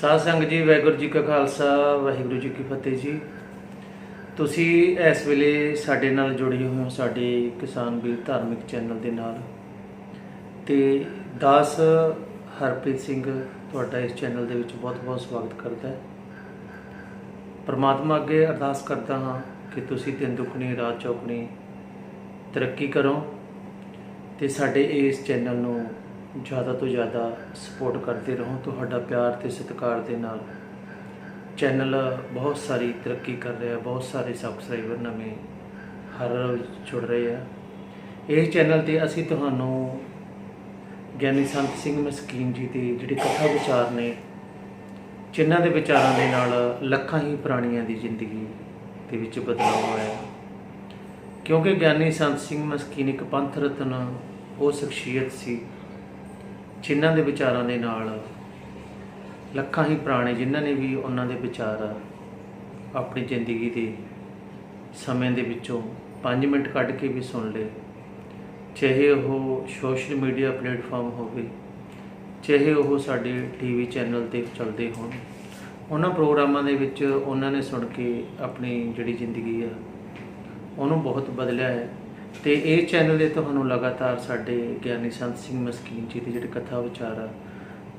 ਸਾਧ ਸੰਗਤ ਜੀ, ਵਾਹਿਗੁਰੂ ਜੀ ਕਾ ਖਾਲਸਾ, ਵਾਹਿਗੁਰੂ ਜੀ ਕੀ ਫਤਿਹ ਜੀ। ਤੁਸੀਂ ਇਸ ਵੇਲੇ ਸਾਡੇ ਨਾਲ ਜੁੜੇ ਹੋਏ ਹੋ, ਸਾਡੇ ਕਿਸਾਨ ਵੀਰ ਧਾਰਮਿਕ ਚੈਨਲ ਦੇ ਨਾਲ। ਤੇ ਦਾਸ ਹਰਪ੍ਰੀਤ ਸਿੰਘ ਤੁਹਾਡਾ ਇਸ ਚੈਨਲ ਦੇ ਵਿੱਚ ਬਹੁਤ-ਬਹੁਤ ਸਵਾਗਤ ਕਰਦਾ ਹੈ। ਪਰਮਾਤਮਾ ਅੱਗੇ ਅਰਦਾਸ ਕਰਦਾ ਹਾਂ ਕਿ ਤੁਸੀਂ ਦਿਨ ਦੁੱਗਣੀ, ਰਾਤ ਚੌਕਣੀ ਤਰੱਕੀ ਕਰੋ ਤੇ ਸਾਡੇ ਇਸ ਚੈਨਲ ਨੂੰ ਜ਼ਿਆਦਾ ਤੋਂ ਜ਼ਿਆਦਾ ਸਪੋਰਟ ਕਰਦੇ ਰਹੋ ਤੁਹਾਡਾ ਪਿਆਰ ਤੇ ਸਤਿਕਾਰ ਦੇ ਨਾਲ। ਚੈਨਲ ਬਹੁਤ ਸਾਰੀ ਤਰੱਕੀ ਕਰ ਰਿਹਾ, ਬਹੁਤ ਸਾਰੇ ਸਬਸਕ੍ਰਾਈਬਰ ਨਵੇਂ ਹਰ ਰੋਜ਼ ਜੁੜ ਰਹੇ ਆ। ਇਹ ਚੈਨਲ ਤੇ ਅਸੀਂ ਤੁਹਾਨੂੰ ਗਿਆਨੀ ਸੰਤ ਸਿੰਘ ਮਸਕੀਨ ਜੀ ਦੇ ਜਿਹੜੇ ਕਥਾ ਵਿਚਾਰ ਨੇ, ਜਿਨ੍ਹਾਂ ਦੇ ਵਿਚਾਰਾਂ ਦੇ ਨਾਲ ਲੱਖਾਂ ਹੀ ਪ੍ਰਾਣੀਆਂ ਦੀ ਜ਼ਿੰਦਗੀ ਦੇ ਵਿੱਚ ਬਦਲਾਅ ਹੋਇਆ। ਕਿਉਂਕਿ ਗਿਆਨੀ ਸੰਤ ਸਿੰਘ ਮਸਕੀਨ ਇੱਕ ਪੰਥ ਰਤਨ, ਉਹ ਸ਼ਖਸੀਅਤ ਸੀ। ਜਿਨ੍ਹਾਂ ਦੇ ਵਿਚਾਰਾਂ ਦੇ ਨਾਲ ਲੱਖਾਂ ਹੀ ਪ੍ਰਾਣੇ ਜਿਨ੍ਹਾਂ ਨੇ ਵੀ ਉਹਨਾਂ ਦੇ ਵਿਚਾਰ ਆਪਣੀ ਜ਼ਿੰਦਗੀ ਦੇ ਸਮੇਂ ਦੇ ਵਿੱਚੋਂ 5 ਮਿੰਟ ਕੱਢ ਕੇ ਵੀ ਸੁਣ ਲਏ। ਚਾਹੇ ਉਹ ਸੋਸ਼ਲ ਮੀਡੀਆ ਪਲੇਟਫਾਰਮ ਹੋਵੇ, ਚਾਹੇ ਉਹ ਸਾਡੇ ਟੀਵੀ ਚੈਨਲ ਤੇ ਚੱਲਦੇ ਹੋਣ, ਉਹਨਾਂ ਪ੍ਰੋਗਰਾਮਾਂ ਦੇ ਵਿੱਚ ਉਹਨਾਂ ਨੇ ਸੁਣ ਕੇ ਆਪਣੀ ਜਿਹੜੀ ਜ਼ਿੰਦਗੀ ਆ, ਉਹਨੂੰ ਬਹੁਤ ਬਦਲਿਆ ਹੈ। ਤੇ ਇਹ ਚੈਨਲ ਦੇ ਤੁਹਾਨੂੰ ਲਗਾਤਾਰ ਸਾਡੇ ਗਿਆਨੀ ਸੰਤ ਸਿੰਘ ਮਸਕੀਨ ਜੀ ਦੇ ਜਿਹੜੇ ਕਥਾ ਵਿਚਾਰ ਆ,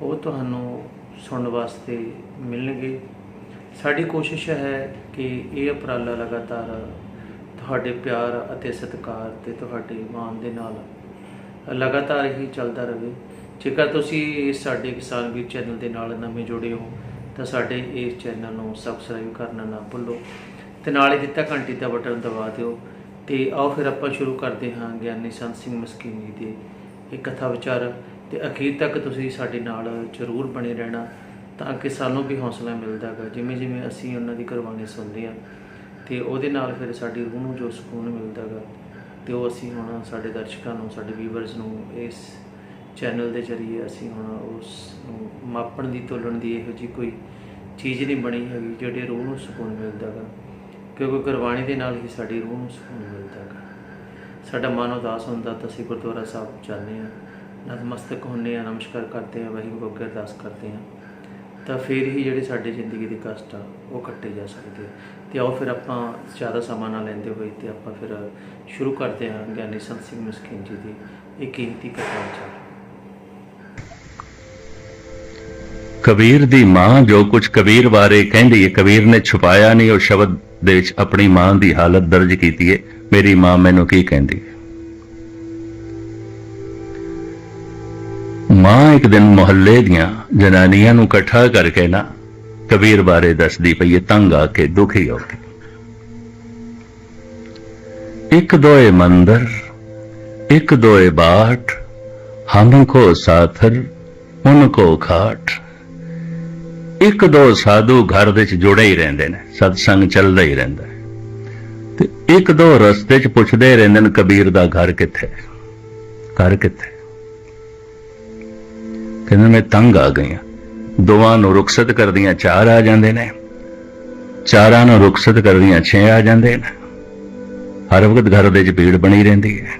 ਉਹ ਤੁਹਾਨੂੰ ਸੁਣਨ ਵਾਸਤੇ ਮਿਲਣਗੇ। ਸਾਡੀ ਕੋਸ਼ਿਸ਼ ਹੈ ਕਿ ਇਹ ਉਪਰਾਲਾ ਲਗਾਤਾਰ ਤੁਹਾਡੇ ਪਿਆਰ ਅਤੇ ਸਤਿਕਾਰ ਤੇ ਤੁਹਾਡੇ ਮਾਣ ਦੇ ਨਾਲ ਲਗਾਤਾਰ ਹੀ ਚੱਲਦਾ ਰਹੇ। ਜੇਕਰ ਤੁਸੀਂ ਸਾਡੇ ਕਿਸਾਨ ਵੀਰ ਚੈਨਲ ਦੇ ਨਾਲ ਨਵੇਂ ਜੁੜੇ ਹੋ, ਤਾਂ ਸਾਡੇ ਇਸ ਚੈਨਲ ਨੂੰ ਸਬਸਕ੍ਰਾਈਬ ਕਰਨਾ ਨਾ ਭੁੱਲੋ ਤੇ ਨਾਲ ਹੀ ਦਿੱਤਾ ਘੰਟੀ ਦਾ ਬਟਨ ਦਬਾ ਦਿਓ। ਤੇ ਆਓ ਫਿਰ ਆਪਾਂ ਸ਼ੁਰੂ ਕਰਦੇ ਹਾਂ ਗਿਆਨੀ ਸੰਤ ਸਿੰਘ ਮਸਕੀਨੀ ਦੇ ਇਹ ਕਥਾ ਵਿਚਾਰ ਤੇ ਅਖੀਰ ਤੱਕ ਤੁਸੀਂ ਸਾਡੇ ਨਾਲ ਜ਼ਰੂਰ ਬਣੇ ਰਹਿਣਾ ਤਾਂ ਕਿ ਸਾਨੂੰ ਵੀ ਹੌਸਲਾ ਮਿਲਦਾ ਹੈਗਾ ਜਿਵੇਂ ਜਿਵੇਂ ਅਸੀਂ ਉਹਨਾਂ ਦੀ ਕੁਰਬਾਨੀ ਸੁਣਦੇ ਹਾਂ ਤੇ ਉਹਦੇ ਨਾਲ ਫਿਰ ਸਾਡੀ ਰੂਹ ਨੂੰ ਜੋ ਸਕੂਨ ਮਿਲਦਾ ਹੈਗਾ ਤੇ ਉਹ ਅਸੀਂ ਹੁਣ ਸਾਡੇ ਦਰਸ਼ਕਾਂ ਨੂੰ, ਸਾਡੇ ਵੀਵਰਸ ਨੂੰ ਇਸ ਚੈਨਲ ਦੇ ਜ਼ਰੀਏ ਅਸੀਂ ਹੁਣ ਉਸ ਨੂੰ ਮਾਪਣ ਦੀ, ਤੋਲਣ ਦੀ ਇਹੋ ਜੀ ਕੋਈ ਚੀਜ਼ ਨਹੀਂ ਬਣੀ ਹੈਗੀ ਜਿਹੜੇ ਰੂਹ ਨੂੰ ਸਕੂਨ ਮਿਲਦਾ ਹੈਗਾ ਕਿਉਂਕਿ ਗੁਰਬਾਣੀ ਦੇ ਨਾਲ ਹੀ ਸਾਡੀ ਰੂਹ ਨੂੰ ਸਕੂਨ ਮਿਲਦਾ ਹੈਗਾ। ਸਾਡਾ ਮਨ ਉਦਾਸ ਹੁੰਦਾ ਤਾਂ ਅਸੀਂ ਗੁਰਦੁਆਰਾ ਸਾਹਿਬ ਜਾਂਦੇ ਹਾਂ। ਨਤਮਸਤਕ ਹੁੰਦੇ ਹਾਂ, ਨਮਸਕਾਰ ਕਰਦੇ ਹਾਂ, ਵਾਹਿਗੁਰੂ ਅੱਗੇ ਅਰਦਾਸ ਕਰਦੇ ਹਾਂ। ਤਾਂ ਫਿਰ ਹੀ ਜਿਹੜੇ ਸਾਡੇ ਜ਼ਿੰਦਗੀ ਦੇ ਕਸ਼ਟ ਆ, ਉਹ ਕੱਟੇ ਜਾ ਸਕਦੇ ਆ। ਤੇ ਆਓ ਫਿਰ ਆਪਾਂ ਜ਼ਿਆਦਾ ਸਮਾਂ ਨਾ ਲੈਂਦੇ ਹੋਏ ਤੇ ਆਪਾਂ ਫਿਰ ਸ਼ੁਰੂ ਕਰਦੇ ਹਾਂ ਗਿਆਨੀ ਸੰਤ ਸਿੰਘ ਮਸਕੀਨ ਜੀ ਦੀ ਇਹ ਕੀਮਤੀ ਕਥਾ ਵਿਚਾਰ। ਕਬੀਰ ਦੀ ਮਾਂ ਜੋ ਕੁਝ ਕਬੀਰ ਬਾਰੇ ਕਹਿੰਦੀ ਹੈ, ਕਬੀਰ ਨੇ ਛੁਪਾਇਆ ਨਹੀਂ, ਉਹ ਸ਼ਬਦ ਦੇ ਵਿੱਚ ਆਪਣੀ ਮਾਂ ਦੀ ਹਾਲਤ ਦਰਜ ਕੀਤੀ ਹੈ ਮੇਰੀ ਮਾਂ ਮੈਨੂੰ ਕੀ ਕਹਿੰਦੀ? ਮਾਂ ਇੱਕ ਦਿਨ ਮੁਹੱਲੇ ਦੀਆਂ ਜਨਾਨੀਆਂ ਨੂੰ ਇਕੱਠਾ ਕਰਕੇ ਨਾ ਕਬੀਰ ਬਾਰੇ ਦੱਸਦੀ ਪਈ ਹੈ ਤੰਗ ਆ ਕੇ, ਦੁਖੀ ਹੋ ਕੇ। ਇੱਕ ਦੋਏ ਮੰਦਰ, ਇੱਕ ਦੋਏ ਬਾਠ ਹਮ ਕੋ ਸਾਥਰ, ਉਨ ਕੋ ਖਾਟ ਇੱਕ ਦੋ ਸਾਧੂ ਘਰ ਦੇ ਵਿੱਚ ਜੁੜੇ ਹੀ ਰਹਿੰਦੇ ਨੇ, ਸਤਸੰਗ ਚੱਲਦਾ ਹੀ ਰਹਿੰਦਾ ਹੈ। ਤੇ ਇੱਕ ਦੋ ਰਸਤੇ 'ਚ ਪੁੱਛਦੇ ਰਹਿੰਦੇ ਨੇ, ਕਬੀਰ ਦਾ ਘਰ ਕਿੱਥੇ? ਘਰ ਕਿੱਥੇ? ਕਹਿੰਦੇ ਮੈਂ ਤੰਗ ਆ ਗਈਆਂ। ਦੋਵਾਂ ਨੂੰ ਰੁਖਸਤ ਕਰਦੀਆਂ ਚਾਰ ਆ ਜਾਂਦੇ ਨੇ। ਚਾਰਾਂ ਨੂੰ ਰੁਖਸਤ ਕਰਦੀਆਂ ਛੇ ਆ ਜਾਂਦੇ ਨੇ। ਹਰ ਵਕਤ ਘਰ ਦੇ 'ਚ ਭੀੜ ਬਣੀ ਰਹਿੰਦੀ ਹੈ।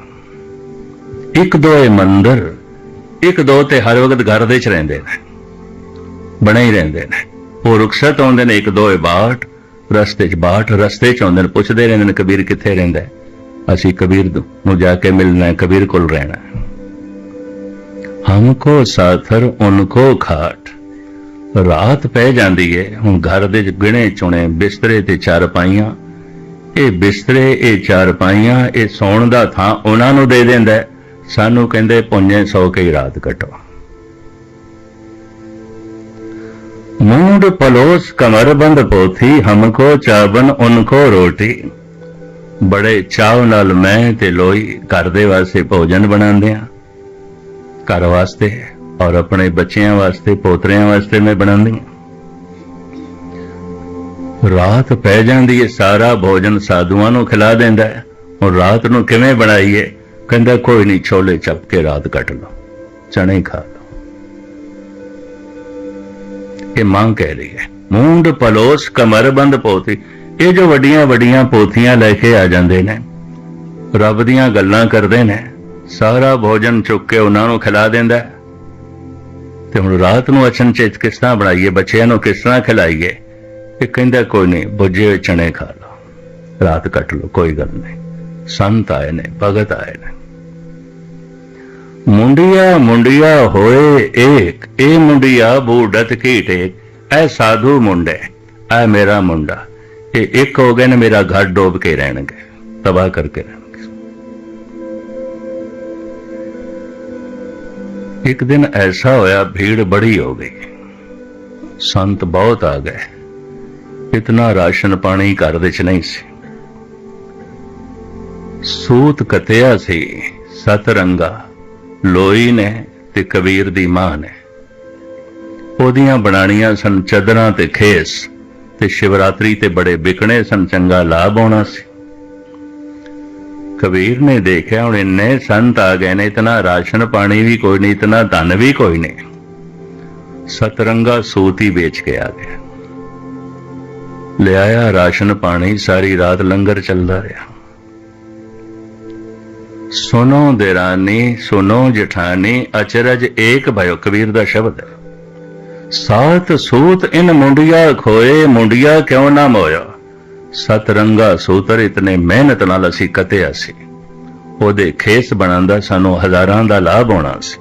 ਇੱਕ ਦੋ ਇਹ ਮੰਦਰ, ਇੱਕ ਦੋ ਤੇ ਹਰ ਵਕਤ ਘਰ ਦੇ 'ਚ ਰਹਿੰਦੇ ਨੇ। ਬਣੇ ਹੀ ਰਹਿੰਦੇ ਨੇ। ਉਹ ਰੁਖਸਤ ਆਉਂਦੇ ਨੇ, ਇੱਕ ਦੋਏ ਇਹ ਬਾਟ, ਰਸਤੇ 'ਚ ਬਾਟ, ਰਸਤੇ 'ਚ ਆਉਂਦੇ ਨੇ, ਪੁੱਛਦੇ ਰਹਿੰਦੇ ਨੇ, ਕਬੀਰ ਕਿੱਥੇ ਰਹਿੰਦਾ ਅਸੀਂ ਕਬੀਰ ਨੂੰ ਜਾ ਕੇ ਮਿਲਣਾ ਹੈ, ਕਬੀਰ ਕੋਲ ਰਹਿਣਾ ਹਮਕੋ ਸਾਥਰ ਉਨਕੋ ਖਾਟ। ਰਾਤ ਪੈ ਜਾਂਦੀ ਹੈ ਹੁਣ ਘਰ ਦੇ ਗਿਣੇ ਚੁਣੇ, ਬਿਸਤਰੇ ਤੇ ਚਾਰ ਪਾਈਆਂ। ਇਹ ਬਿਸਤਰੇ, ਇਹ ਚਾਰ ਪਾਈਆਂ, ਇਹ ਸੌਣ ਦਾ ਥਾਂ ਉਹਨਾਂ ਨੂੰ ਦੇ ਦਿੰਦਾ ਸਾਨੂੰ ਕਹਿੰਦੇ ਪੁੰਨੇ ਸੌ ਕੇ ਰਾਤ ਕੱਟੋ। मूड पलोस कमरबंद पोथी हमको चावन उनको रोटी ਬੜੇ ਚਾਵ ਨਾਲ ਮੈਂ ਤੇ ਲੋਈ ਘਰ ਦੇ ਵਾਸਤੇ ਭੋਜਨ ਬਣਾਉਂਦੇ ਆ ਘਰ ਵਾਸਤੇ ਔਰ ਆਪਣੇ ਬੱਚਿਆਂ ਵਾਸਤੇ ਪੋਤਰਿਆਂ ਵਾਸਤੇ ਮੈਂ ਬਣਾਉਂਦੀ ਆ ਰਾਤ ਪੈ ਜਾਂਦੀ ਹੈ ਸਾਰਾ ਭੋਜਨ ਸਾਧੂਆਂ ਨੂੰ ਖਿਲਾ ਦਿੰਦਾ ਹੈ ਔਰ ਰਾਤ ਨੂੰ ਕਿਵੇਂ ਬਣਾਈਏ ਕਹਿੰਦਾ ਕੋਈ ਨਹੀਂ ਛੋਲੇ ਚੱਪ ਕੇ ਰਾਤ ਕੱਟ ਲਓ ਚਣੇ ਖਾ ਲਓ ਇਹ ਮਾਂ ਕਹਿ ਰਹੀ ਹੈ। ਪਲੋਸ ਕਮਰਬੰਦ ਪੋਥੀ ਇਹ ਜੋ ਵੱਡੀਆਂ ਵੱਡੀਆਂ ਪੋਥੀਆਂ ਲੈ ਕੇ ਆ ਜਾਂਦੇ ਨੇ, ਰੱਬ ਦੀਆਂ ਗੱਲਾਂ ਕਰਦੇ ਨੇ, ਸਾਰਾ ਭੋਜਨ ਚੁੱਕ ਕੇ ਉਹਨਾਂ ਨੂੰ ਖਿਲਾ ਦਿੰਦਾ ਹੈ। ਤੇ ਹੁਣ ਰਾਤ ਨੂੰ ਅਚਨਚੇਤ ਕਿਸ ਤਰ੍ਹਾਂ ਬਣਾਈਏ, ਬੱਚਿਆਂ ਨੂੰ ਕਿਸ ਤਰ੍ਹਾਂ ਖਿਲਾਈਏ, ਇਹ ਕਹਿੰਦਾ ਕੋਈ ਨਹੀਂ, ਬੁੱਝੇ ਹੋਏ ਚਣੇ ਖਾ ਲਓ। ਰਾਤ ਕੱਟ ਲਓ, ਕੋਈ ਗੱਲ ਨਹੀਂ। ਸੰਤ ਆਏ ਨੇ, ਭਗਤ ਆਏ ਨੇ। ਮੁੰਡਿਆ ਮੁੰਡਿਆ ਹੋਏ ਏਕ, ਇਹ ਮੁੰਡਿਆ ਬੂਡਤ ਕੀ ਟੇਕ? ਐ ਸਾਧੂ ਮੁੰਡੇ ਐ ਮੇਰਾ ਮੁੰਡਾ ਇਹ ਇੱਕ ਹੋ ਗਏ ਨੇ, ਮੇਰਾ ਘਰ ਡੋਬ ਕੇ ਰਹਿਣਗੇ, ਤਬਾਹ ਕਰਕੇ ਰਹਿਣਗੇ। ਇੱਕ ਦਿਨ ਐਸਾ ਹੋਇਆ, ਭੀੜ ਬੜੀ ਹੋ ਗਈ। ਸੰਤ ਬਹੁਤ ਆ ਗਏ। ਇਤਨਾ ਰਾਸ਼ਨ ਪਾਣੀ ਘਰ ਵਿੱਚ ਨਹੀਂ ਸੀ। ਸੂਤ ਕਤਿਆ ਸੀ ਸਤ ਰੰਗਾ ਲੋਈ ਨੇ ਤੇ ਕਬੀਰ ਦੀ ਮਾਂ ਨੇ। ਉਹਦੀਆਂ ਬਣਾਣੀਆਂ ਸਨ ਚਦਰਾਂ ਤੇ ਖੇਸ ਤੇ ਸ਼ਿਵਰਾਤਰੀ ਤੇ ਬੜੇ ਵਿਕਣੇ ਸਨ, ਚੰਗਾ ਲਾਭ ਆਉਣਾ ਸੀ। ਕਬੀਰ ਨੇ ਦੇਖਿਆ ਹੁਣ ਇੰਨੇ ਸੰਤ ਆ ਗਏ ਨੇ, ਇਤਨਾ ਰਾਸ਼ਨ ਪਾਣੀ ਵੀ ਕੋਈ ਨਹੀਂ, ਇਤਨਾ ਧਨ ਵੀ ਕੋਈ ਨਹੀਂ। ਸਤਰੰਗਾ ਸੂਤ ਹੀ ਵੇਚ ਕੇ ਆ ਗਿਆ। ਲਿਆਇਆ ਰਾਸ਼ਨ ਪਾਣੀ, ਸਾਰੀ ਰਾਤ ਲੰਗਰ ਚੱਲਦਾ ਰਿਹਾ। ਸੁਨੋ ਦੇਰਾਨੀ ਸੁਨੋ ਜਠਾਨੀ, ਅਚਰਜ ਏਕ ਭਇਓ ਕਬੀਰ ਦਾ ਸ਼ਬਦ ਹੈ। ਸਾਤ ਸੂਤ ਇਨ ਮੁੰਡਿਆ ਖੋਏ, ਮੁੰਡਿਆ ਕਿਉਂ ਨਾ ਮੋਇਆ ਸਤਰੰਗਾ ਸੂਤਰ ਇਤਨੇ ਮਿਹਨਤ ਨਾਲ ਅਸੀਂ ਕਤਿਆ ਸੀ। ਉਹਦੇ ਖੇਸ ਬਣਨ ਦਾ ਸਾਨੂੰ ਹਜ਼ਾਰਾਂ ਦਾ ਲਾਭ ਹੋਣਾ ਸੀ।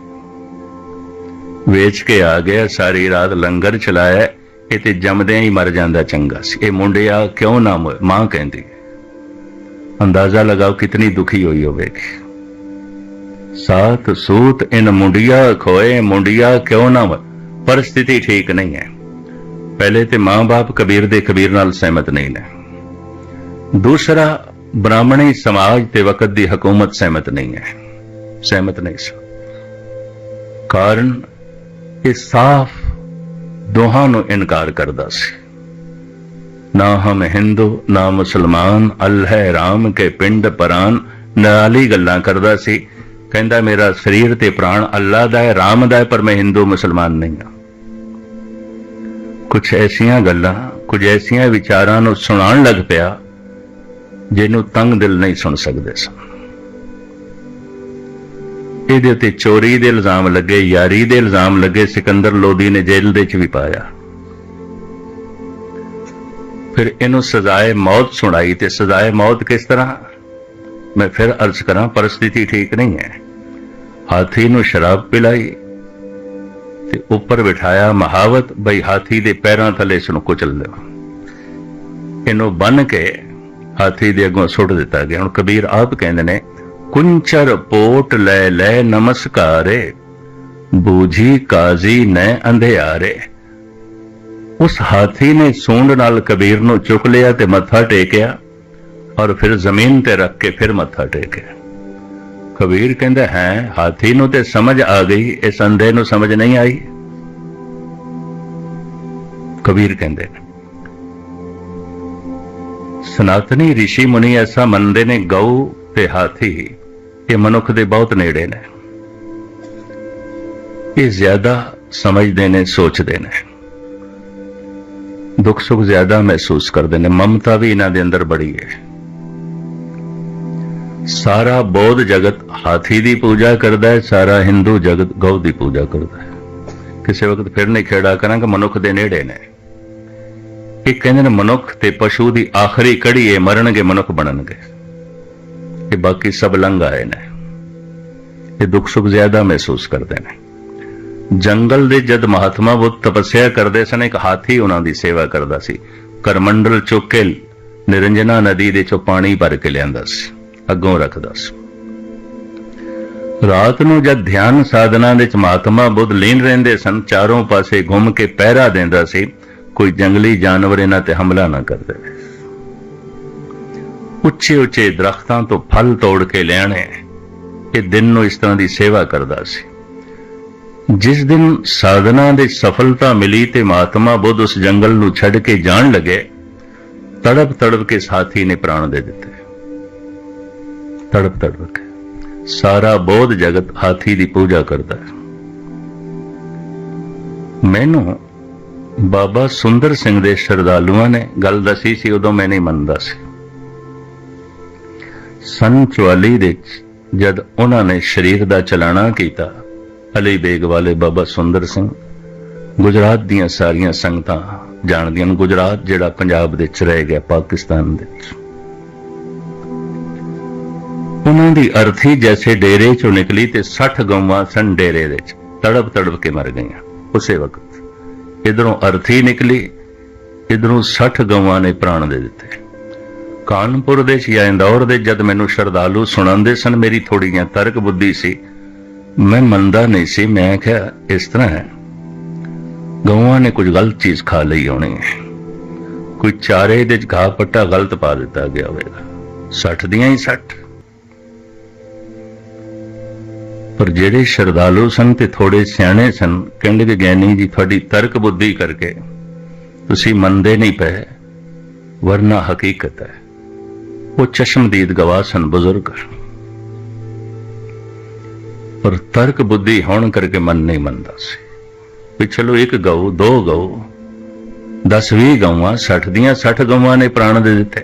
ਵੇਚ ਕੇ ਆ ਗਿਆ, ਸਾਰੀ ਰਾਤ ਲੰਗਰ ਚਲਾਇਆ, ਇਹ ਤੇ ਜੰਮਦਿਆਂ ਹੀ ਮਰ ਜਾਂਦਾ ਚੰਗਾ ਸੀ। ਇਹ ਮੁੰਡਿਆ ਕਿਉਂ ਨਾ ਮੋਏ ਮਾਂ ਕਹਿੰਦੀ ਅੰਦਾਜ਼ਾ ਲਗਾਓ ਕਿਤਨੀ ਦੁਖੀ ਹੋਈ ਹੋਵੇਗੀ। ਸਾਤ ਸੂਤ ਇਨ ਮੁੰਡਿਆ ਖੋਏ, ਮੁੰਡਿਆ ਕਿਉਂ ਨਾ ਪਰ ਸਥਿਤੀ ਠੀਕ ਨਹੀਂ ਹੈ। ਪਹਿਲੇ ਤੇ ਮਾਂ-ਬਾਪ ਕਬੀਰ ਦੇ ਕਬੀਰ ਨਾਲ ਸਹਿਮਤ ਨਹੀਂ ਨੇ। ਦੂਸਰਾ, ਬ੍ਰਾਹਮਣੀ ਸਮਾਜ ਤੇ ਵਕਤ ਦੀ ਹਕੂਮਤ ਸਹਿਮਤ ਨਹੀਂ ਹੈ। ਸਹਿਮਤ ਨਹੀਂ ਸੀ ਕਾਰਨ ਇਹ ਸਾਫ਼ ਦੋਹਾਂ ਨੂੰ ਇਨਕਾਰ ਕਰਦਾ ਸੀ। ਨਾ ਹਮ ਹਿੰਦੂ, ਨਾ ਮੁਸਲਮਾਨ, ਅੱਲ ਰਾਮ ਕੇ ਪਿੰਡ ਪਰਾਨ, ਨਾਲੀ ਗੱਲਾਂ ਕਰਦਾ ਸੀ। ਕਹਿੰਦਾ, ਮੇਰਾ ਸਰੀਰ ਤੇ ਪ੍ਰਾਣ ਅੱਲਾ ਦਾ ਹੈ, ਰਾਮ ਦਾ ਹੈ, ਪਰ ਮੈਂ ਹਿੰਦੂ ਮੁਸਲਮਾਨ ਨਹੀਂ ਹਾਂ। ਕੁਝ ਐਸੀਆਂ ਗੱਲਾਂ, ਕੁਝ ਐਸੀਆਂ ਵਿਚਾਰਾਂ ਨੂੰ ਸੁਣਾਉਣ ਲੱਗ ਪਿਆ, ਜਿਹਨੂੰ ਤੰਗ ਦਿਲ ਨਹੀਂ ਸੁਣ ਸਕਦੇ ਸਨ। ਇਹਦੇ ਉੱਤੇ ਚੋਰੀ ਦੇ ਇਲਜ਼ਾਮ ਲੱਗੇ, ਯਾਰੀ ਦੇ ਇਲਜ਼ਾਮ ਲੱਗੇ, ਸਿਕੰਦਰ ਲੋਦੀ ਨੇ ਜੇਲ੍ਹ ਦੇ ਵਿੱਚ ਵੀ ਪਾਇਆ। ਫਿਰ ਇਹਨੂੰ ਸਜ਼ਾਏ ਮੌਤ ਸੁਣਾਈ, ਤੇ ਸਜ਼ਾਏ ਮੌਤ ਕਿਸ ਤਰ੍ਹਾਂ? ਮੈਂ ਫਿਰ ਅਰਜ਼ ਕਰਾਂ ਪਰਿਸਥਿਤੀ ਠੀਕ ਨਹੀਂ ਹੈ। ਹਾਥੀ ਨੂੰ ਸ਼ਰਾਬ ਪਿਲਾਈ ਤੇ ਉੱਪਰ ਬਿਠਾਇਆ ਮਹਾਵਤ, ਬਈ ਹਾਥੀ ਦੇ ਪੈਰਾਂ ਥੱਲੇ ਇਸ ਨੂੰ ਕੁਚਲ ਦਿਓ ਇਹਨੂੰ ਬੰਨ ਕੇ ਹਾਥੀ ਦੇ ਅੱਗੋਂ ਸੁੱਟ ਦਿੱਤਾ ਗਿਆ। ਹੁਣ ਕਬੀਰ ਆਪ ਕਹਿੰਦੇ ਨੇ, ਕੁੰਚਰ ਪੋਟ ਲੈ ਲੈ ਨਮਸਕਾਰੇ, ਬੂਝੀ ਕਾਜ਼ੀ ਨੇ ਅੰਧਿਆਰੇ। ਉਸ ਹਾਥੀ ਨੇ ਸੂੰਡ ਨਾਲ ਕਬੀਰ ਨੂੰ ਚੁੱਕ ਲਿਆ ਤੇ ਮੱਥਾ ਟੇਕਿਆ। ਔਰ ਫਿਰ ਜ਼ਮੀਨ ਤੇ ਰੱਖ ਕੇ ਫਿਰ ਮੱਥਾ ਟੇਕਿਆ ਕਬੀਰ ਕਹਿੰਦਾ, ਹੈ, ਹਾਥੀ ਨੂੰ ਤੇ ਸਮਝ ਆ ਗਈ, ਇਸ ਅੰਧੇ ਨੂੰ ਸਮਝ ਨਹੀਂ ਆਈ। ਕਬੀਰ ਕਹਿੰਦੇ ਨੇ ਸਨਾਤਨੀ ઋષਿ ਮੁਨੀ ਐਸਾ ਮੰਨਦੇ ਨੇ ਗਊ ਤੇ ਹਾਥੀ ਇਹ ਮਨੁੱਖ ਦੇ ਬਹੁਤ ਨੇੜੇ ਨੇ। ਇਹ ਜ਼ਿਆਦਾ ਸਮਝਦੇ ਨੇ, ਸੋਚਦੇ ਨੇ। ਦੁੱਖ ਸੁੱਖ ਜ਼ਿਆਦਾ ਮਹਿਸੂਸ ਕਰਦੇ ਨੇ। ਮਮਤਾ ਵੀ ਇਹਨਾਂ ਦੇ ਅੰਦਰ ਬੜੀ ਹੈ। ਸਾਰਾ ਬੌਧ ਜਗਤ ਹਾਥੀ ਦੀ ਪੂਜਾ ਕਰਦਾ ਹੈ, ਸਾਰਾ ਹਿੰਦੂ ਜਗਤ ਗਊ ਦੀ ਪੂਜਾ ਕਰਦਾ ਹੈ। ਕਿਸੇ ਵਕਤ ਫਿਰ ਨਹੀਂ ਖੇੜਾ ਕਰਾਂਗੇ, ਮਨੁੱਖ ਦੇ ਨੇੜੇ ਨੇ। ਇਹ ਕਹਿੰਦੇ ਨੇ ਮਨੁੱਖ ਤੇ ਪਸ਼ੂ ਦੀ ਆਖਰੀ ਕੜੀ, ਇਹ ਮਰਨਗੇ, ਮਨੁੱਖ ਬਣਨਗੇ। ਇਹ ਬਾਕੀ ਸਭ ਲੰਘ ਆਏ ਨੇ। ਇਹ ਦੁੱਖ ਸੁੱਖ ਜ਼ਿਆਦਾ ਮਹਿਸੂਸ ਕਰਦੇ ਨੇ। ਜੰਗਲ ਦੇ ਜਦ ਮਹਾਤਮਾ ਬੁੱਧ ਤਪੱਸਿਆ ਕਰਦੇ ਸਨ, ਇੱਕ ਹਾਥੀ ਉਹਨਾਂ ਦੀ ਸੇਵਾ ਕਰਦਾ ਸੀ। ਕਰਮੰਡਲ ਚੁੱਕ ਕੇ ਨਿਰੰਜਨਾ ਨਦੀ ਦੇ ਚੋਂ ਪਾਣੀ ਭਰ ਕੇ ਲਿਆਂਦਾ ਸੀ। ਅੱਗੋਂ ਰੱਖਦਾ ਸੀ। ਰਾਤ ਨੂੰ ਜਦ ਧਿਆਨ ਸਾਧਨਾ ਵਿੱਚ ਮਹਾਤਮਾ ਬੁੱਧ ਲੀਨ ਰਹਿੰਦੇ ਸਨ, ਚਾਰੋਂ ਪਾਸੇ ਘੁੰਮ ਕੇ ਪਹਿਰਾ ਦਿੰਦਾ ਸੀ, ਕੋਈ ਜੰਗਲੀ ਜਾਨਵਰ ਇਹਨਾਂ ਤੇ ਹਮਲਾ ਨਾ ਕਰਦੇ। ਉੱਚੇ ਉੱਚੇ ਦਰਖਤਾਂ ਤੋਂ ਫਲ ਤੋੜ ਕੇ ਲੈਣੇ ਇਹ ਦਿਨ ਨੂੰ ਇਸ ਤਰ੍ਹਾਂ ਦੀ ਸੇਵਾ ਕਰਦਾ ਸੀ। ਜਿਸ ਦਿਨ ਸਾਧਨਾ ਦੇ ਸਫਲਤਾ ਮਿਲੀ ਤੇ ਮਹਾਤਮਾ ਬੁੱਧ ਉਸ ਜੰਗਲ ਨੂੰ ਛੱਡ ਕੇ ਜਾਣ ਲੱਗੇ ਤੜਪ ਤੜਪ ਕੇ ਸਾਥੀ ਨੇ ਪ੍ਰਾਣ ਦੇ ਦਿੱਤੇ। ਤੜਪ ਤੜਪ ਕੇ। ਸਾਰਾ ਬੋਧ ਜਗਤ ਹਾਥੀ ਦੀ ਪੂਜਾ ਕਰਦਾ ਹੈ। ਮੈਨੂੰ ਬਾਬਾ ਸੁੰਦਰ ਸਿੰਘ ਦੇ ਸ਼ਰਧਾਲੂਆਂ ਨੇ ਗੱਲ ਦੱਸੀ ਸੀ, ਉਦੋਂ ਮੈਂ ਨਹੀਂ ਮੰਨਦਾ ਸੀ। ਸੰਨ 44 ਦੇ ਵਿੱਚ ਜਦ ਉਹਨਾਂ ਨੇ ਸਰੀਰ ਦਾ ਚਲਾਣਾ ਕੀਤਾ, ਅਲੀ ਬੇਗ ਵਾਲੇ ਬਾਬਾ ਸੁੰਦਰ ਸਿੰਘ, ਗੁਜਰਾਤ ਦੀਆਂ ਸਾਰੀਆਂ ਸੰਗਤਾਂ ਜਾਣਦੀਆਂ ਗੁਜਰਾਤ ਜਿਹੜਾ ਪੰਜਾਬ ਦੇ ਵਿੱਚ ਰਹਿ ਗਿਆ, ਪਾਕਿਸਤਾਨ ਦੇ ਵਿੱਚ। ਉਹਨਾਂ ਦੀ ਅਰਥੀ ਜੈਸੇ ਡੇਰੇ ਚੋਂ ਨਿਕਲੀ ਤੇ 60 ਗਊਆਂ ਸਨ ਡੇਰੇ ਦੇ ਵਿੱਚ। ਤੜਪ ਤੜਪ ਕੇ ਮਰ ਗਈਆਂ। ਉਸੇ ਵਕਤ ਇਧਰੋਂ ਅਰਥੀ ਨਿਕਲੀ, ਇਧਰੋਂ 60 ਗਊਆਂ ਨੇ ਪ੍ਰਾਣ ਦੇ ਦਿੱਤੇ। ਕਾਨਪੁਰ ਦੇ ਚ ਜਾਂ ਇੰਦੌਰ ਦੇ ਜਦ ਮੈਨੂੰ ਸ਼ਰਧਾਲੂ ਸੁਣਾਉਂਦੇ ਸਨ, ਮੇਰੀ ਥੋੜੀ ਜਿਹੀ ਤਰਕ ਬੁੱਧੀ ਸੀ। ਮੈਂ ਮੰਨਦਾ ਨਹੀਂ ਸੀ, ਮੈਂ ਕਿਹਾ, ਇਸ ਤਰ੍ਹਾਂ ਹੈ। ਗਊਆਂ ਨੇ ਕੁਝ ਗਲਤ ਚੀਜ਼ ਖਾ ਲਈ ਹੋਣੀ ਹੈ। ਕੋਈ ਚਾਰੇ ਦੇ ਚ ਘਾਹ ਪੱਟਾ ਗਲਤ ਪਾ ਦਿੱਤਾ ਗਿਆ ਹੋਵੇਗਾ। 60 ਦੀਆਂ ਹੀ 60 ਪਰ ਜਿਹੜੇ ਸ਼ਰਧਾਲੂ ਸਨ ਤੇ ਥੋੜੇ ਸਿਆਣੇ ਸਨ, ਕਹਿੰਦੇ ਕਿ ਗਿਆਨੀ ਜੀ, ਤੁਹਾਡੀ ਤਰਕ ਬੁੱਧੀ ਕਰਕੇ ਤੁਸੀਂ ਮੰਨਦੇ ਨਹੀਂ ਪਏ, ਵਰਨਾ ਹਕੀਕਤ ਹੈ। ਉਹ ਚਸ਼ਮਦੀਦ ਗਵਾਹ ਸਨ, ਬਜ਼ੁਰਗ। ਪਰ ਤਰਕ ਬੁੱਧੀ ਹੋਣ ਕਰਕੇ ਮਨ ਨਹੀਂ ਮੰਨਦਾ ਸੀ। ਵੀ ਚਲੋ ਇੱਕ ਗਊ, ਦੋ ਗਊ 10 20 ਗਊਆਂ 60 ਦੀਆਂ 60 ਗਊਆਂ ਨੇ ਪ੍ਰਾਣ ਦੇ ਦਿੱਤੇ।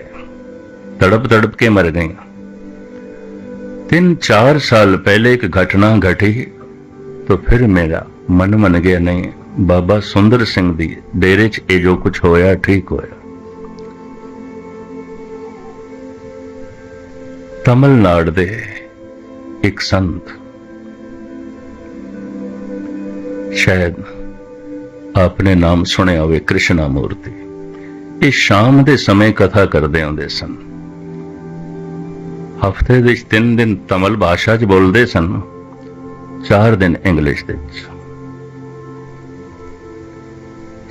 ਤੜਪ ਤੜਪ ਕੇ ਮਰ ਗਈਆਂ। ਤਿੰਨ ਚਾਰ ਸਾਲ ਪਹਿਲੇ ਇੱਕ ਘਟਨਾ ਘਟੀ तो फिर मेरा मन मन गया नहीं ਬਾਬਾ ਸੁੰਦਰ ਸਿੰਘ ਦੀ ਡੇਰੇ 'ਚ ਇਹ ਜੋ ਕੁਝ ਹੋਇਆ ਠੀਕ ਹੋਇਆ ਤਮਿਲਨਾਡ ਦੇ ਇੱਕ ਸੰਤ ਸ਼ਾਇਦ ਆਪਨੇ ਨਾਮ ਸੁਣਿਆ ਹੋਵੇ ਕ੍ਰਿਸ਼ਨਾ ਮੂਰਤੀ ਇਹ ਸ਼ਾਮ ਦੇ ਸਮੇਂ ਕਥਾ ਕਰਦੇ ਹੁੰਦੇ ਸਨ ਹਫ਼ਤੇ ਦੇ ਵਿੱਚ ਤਿੰਨ ਦਿਨ ਤਮਲ ਭਾਸ਼ਾ 'ਚ ਬੋਲਦੇ ਸਨ ਚਾਰ ਦਿਨ ਇੰਗਲਿਸ਼ ਦੇ ਵਿੱਚ।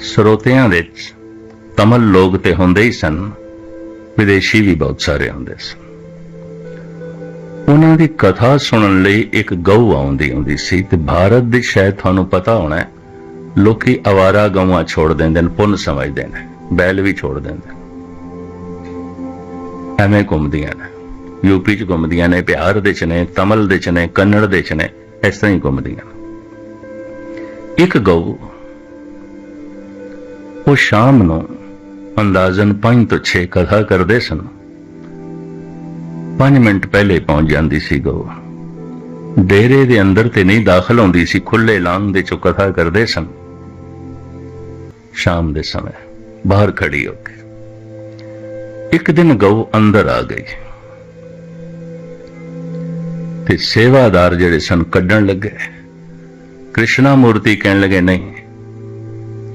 ਸਰੋਤਿਆਂ ਵਿੱਚ ਤਮਲ ਲੋਕ ਤੇ ਹੁੰਦੇ ਹੀ ਸਨ ਵਿਦੇਸ਼ੀ ਵੀ ਬਹੁਤ ਸਾਰੇ ਹੁੰਦੇ ਸਨ। ਉਹਨਾਂ ਦੀ ਕਥਾ ਸੁਣਨ ਲਈ ਇੱਕ ਗਊ ਆਉਂਦੀ ਹੁੰਦੀ ਸੀ ਤੇ ਭਾਰਤ ਦੇ ਸ਼ਾਇਦ ਤੁਹਾਨੂੰ ਪਤਾ ਹੋਣਾ ਹੈ, ਲੋਕੀ ਆਵਾਰਾ ਗਊਆਂ ਛੋੜ ਦਿੰਦੇ ਨੇ ਪੁੰਨ ਸਮਝਦੇ ਨੇ ਬੈਲ ਵੀ ਛੋੜ ਦਿੰਦੇ ਨੇ। ਐਵੇਂ ਘੁੰਮਦੀਆਂ ਨੇ। ਯੂਪੀ ਚ ਘੁੰਮਦੀਆਂ ਨੇ, ਬਿਹਾਰ ਦੇ ਚ ਨੇ, ਤਮਿਲ ਦੇ ਚ ਨੇ, ਕੰਨੜ ਦੇ ਚ ਨੇ, ਇਸ ਤਰ੍ਹਾਂ ਹੀ ਘੁੰਮਦੀਆਂ ਇੱਕ ਗਊ, ਉਹ ਸ਼ਾਮ ਨੂੰ ਅੰਦਾਜ਼ਨ 5 ਤੋਂ 6 ਕਥਾ ਕਰਦੇ ਸਨ। 5 ਮਿੰਟ ਪਹਿਲੇ ਪਹੁੰਚ ਜਾਂਦੀ ਸੀ ਗਊ। ਡੇਰੇ ਦੇ ਅੰਦਰ ਤੇ ਨਹੀਂ ਦਾਖਲ ਹੁੰਦੀ ਸੀ ਖੁੱਲੇ ਲਾਂਗ ਦੇ ਚੋਂ ਕਥਾ ਕਰਦੇ ਸਨ। ਸ਼ਾਮ ਦੇ ਸਮੇਂ ਬਾਹਰ ਖੜੀ ਹੋ ਕੇ ਇੱਕ ਦਿਨ ਗਊ ਅੰਦਰ ਆ ਗਈ। ਤੇ ਸੇਵਾਦਾਰ ਜਿਹੜੇ ਸਨ ਕੱਢਣ ਲੱਗੇ। ਕ੍ਰਿਸ਼ਨਾ ਮੂਰਤੀ ਕਹਿਣ ਲੱਗੇ, ਨਹੀਂ,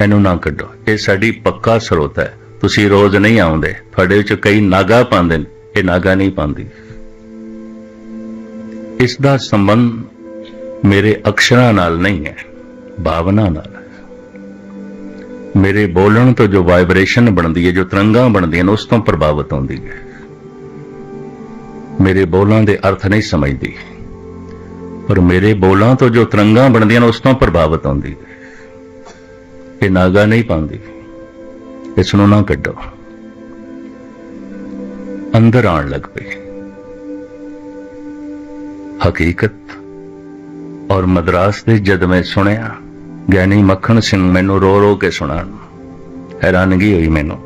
ਇਹਨੂੰ ਨਾ ਕੱਢੋ। ਇਹ ਸਾਡੀ ਪੱਕਾ ਸਰੋਤ ਹੈ। ਤੁਸੀਂ ਰੋਜ਼ ਨਹੀਂ ਆਉਂਦੇ। ਤੁਹਾਡੇ ਵਿੱਚ ਕਈ ਨਾਗਾ ਪਾਉਂਦੇ ਨੇ। ਇਹ ਨਾਗਾ ਨਹੀਂ ਪਾਉਂਦੀ। ਇਸ ਦਾ ਸੰਬੰਧ ਮੇਰੇ ਅਕਸ਼ਰਾਂ ਨਾਲ ਨਹੀਂ ਹੈ, ਭਾਵਨਾ ਨਾਲ ਮੇਰੇ ਬੋਲਣ ਤੋਂ ਜੋ ਵਾਈਬ੍ਰੇਸ਼ਨ ਬਣਦੀ ਹੈ, ਜੋ ਤਰੰਗਾਂ ਬਣਦੀਆਂ ਨੇ, ਉਸ ਤੋਂ ਪ੍ਰਭਾਵਿਤ ਹੁੰਦੀ ਹੈ। ਮੇਰੇ ਬੋਲਾਂ ਦੇ ਅਰਥ ਨਹੀਂ ਸਮਝਦੀ। ਪਰ ਮੇਰੇ ਬੋਲਾਂ ਤੋਂ ਜੋ ਤਰੰਗਾਂ ਬਣਦੀਆਂ ਨੇ, ਉਸ ਤੋਂ ਪ੍ਰਭਾਵਿਤ ਹੁੰਦੀ ਇਹ ਨਾਗਾ ਨਹੀਂ ਪਾਉਂਦੀ। ਇਸ ਨੂੰ ਨਾ ਕੱਢੋ। ਅੰਦਰ ਆਉਣ ਲੱਗ ਪਈ ਹਕੀਕਤ ਔਰ ਮਦਰਾਸ ਦੇ ਜਦ ਮੈਂ ਸੁਣਿਆ, ਗਿਆਨੀ ਮੱਖਣ ਸਿੰਘ ਮੈਨੂੰ ਰੋ ਰੋ ਕੇ ਸੁਣਾਉਣ। ਹੈਰਾਨਗੀ ਹੋਈ ਮੈਨੂੰ।